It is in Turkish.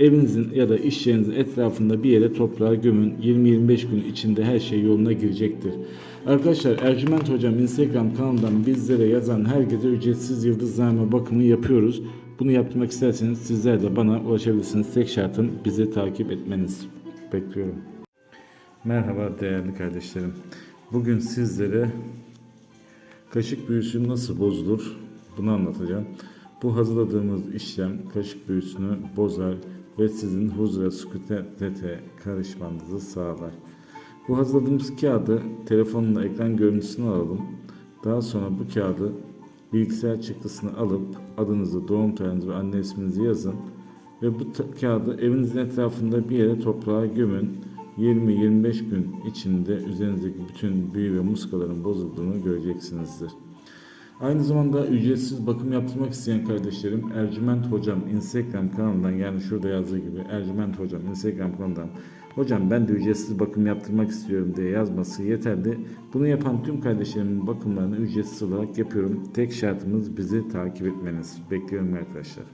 evinizin ya da iş yerinizin etrafında bir yere toprağa gömün. 20-25 gün içinde her şey yoluna girecektir. Arkadaşlar Ercüment Hocam Instagram kanalından bizlere yazan herkese ücretsiz yıldızname bakımı yapıyoruz. Bunu yapmak isterseniz sizler de bana ulaşabilirsiniz. Tek şartım bizi takip etmeniz. Bekliyorum. Merhaba değerli kardeşlerim. Bugün sizlere kaşık büyüsü nasıl bozulur bunu anlatacağım. Bu hazırladığımız işlem kaşık büyüsünü bozar ve sizin huzura sükutete karışmanızı sağlar. Bu hazırladığımız kağıdı telefonla ekran görüntüsünü alalım. Daha sonra bu kağıdı bilgisayar çıktısını alıp adınızı, doğum tarihinizi ve anne isminizi yazın. Ve bu kağıdı evinizin etrafında bir yere toprağa gömün. 20-25 gün içinde üzerinizdeki bütün büyü ve muskaların bozulduğunu göreceksinizdir. Aynı zamanda ücretsiz bakım yaptırmak isteyen kardeşlerim Ercüment Hocam Instagram kanalından yani şurada yazdığı gibi Ercüment Hocam Instagram kanalından Hocam ben de ücretsiz bakım yaptırmak istiyorum diye yazması yeterli. Bunu yapan tüm kardeşlerimin bakımlarını ücretsiz olarak yapıyorum. Tek şartımız bizi takip etmeniz. Bekliyorum arkadaşlar.